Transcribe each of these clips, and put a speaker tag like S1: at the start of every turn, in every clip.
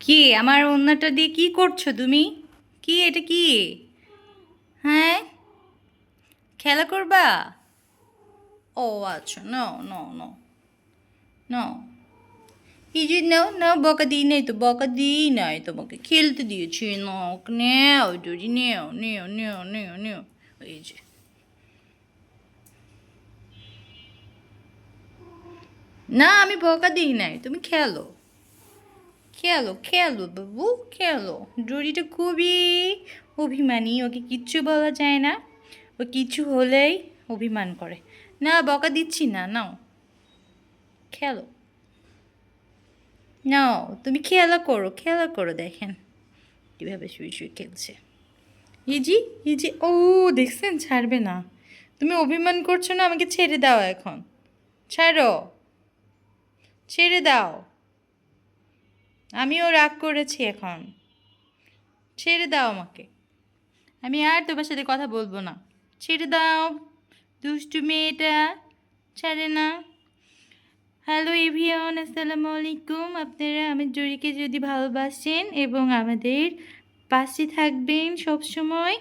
S1: কি? আমার অন্যটা দিয়ে কি করছ তুমি? কি এটা কি? হ্যাঁ? খেলা করবা? ও আচ্ছা নো নো নো নো এই যে নাও নাও বকা দিই নাই তো, বকা দিই নাই তোমাকে। খেলতে দিয়েছি নক নেও, যদি নেও নেও নেও নেও নেও। এই যে। না, আমি বকা দিই নাই, তুমি খেলো। খেলো খেলো বাবু, খেলো। ডোরিটা খুবই অভিমানী, ওকে কিচ্ছু বলা যায় না। ও কিছু হলেই অভিমান করে। না, বকা দিচ্ছি না, নাও। খেলো। নাও, তুমি খেলা করো খেলা করো, দেখেন। কীভাবে শুয়ে শুয়ে খেলছে। Easy easy. ও, দেখছেন, ছাড়বে না। তুমি অভিমান করছ না, আমাকে ছেড়ে দাও এখন। ছাড়ো। ছেড়ে দাও। আমিও রাগ করেছি এখন। ছেড়ে দাও আমাকে। আমি আর তোমার সাথে কথা বলব না। ছেড়ে দাও। দুষ্টু মেয়েটা। ছাড়ে না। হ্যালো এভিয়ন আসসালামু আলাইকুম। আপনারা আমার জরিকে যদি ভালোবাসেন এবং আমাদের পাশে থাকবেন সব সময়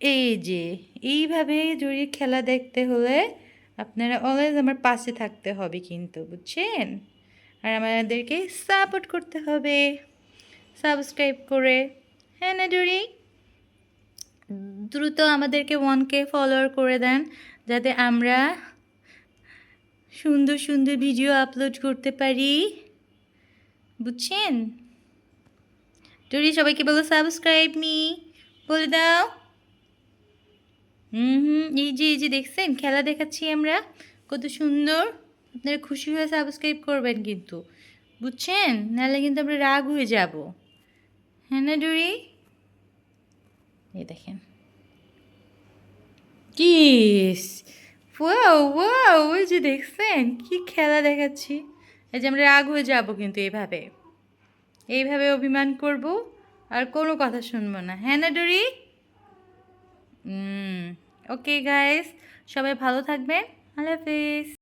S1: এই যে, এইভাবে জরির খেলা দেখতে হলে আপনারা অলওয়েজ আমার পাশে থাকতে হবে কিন্তু, বুঝছেন? আর আমাদেরকে সাপোর্ট করতে হবে। সাবস্ক্রাইব করে। হ্যাঁ না ডুরি দ্রুত আমাদেরকে ওয়ানকে ফলোয়ার করে দেন, যাতে আমরা সুন্দর সুন্দর ভিডিও আপলোড করতে পারি। বুঝছেন? ডুরি সবাইকে বলো সাবস্ক্রাইব মি বলে দাও। হুম হুম, এই যে এই যে দেখছেন, খেলা দেখাচ্ছি আমরা। কত সুন্দর। আপনারা খুশি হয়ে সাবস্ক্রাইব করবেন কিন্তু, বুঝছেন? নাহলে কিন্তু আমরা রাগ হয়ে যাব। হ্যাঁ না, ডুরি? এই দেখেন। ওয়াও ওই যে দেখছেন, কি খেলা দেখাচ্ছি। এই যে আমরা রাগ হয়ে যাব কিন্তু এইভাবে এইভাবে অভিমান করব, আর কোনো কথা শুনব না। হ্যাঁ না, ডুরি? ওকে গাইস সবাই ভালো থাকবেন। আল্লাহ হাফিজ।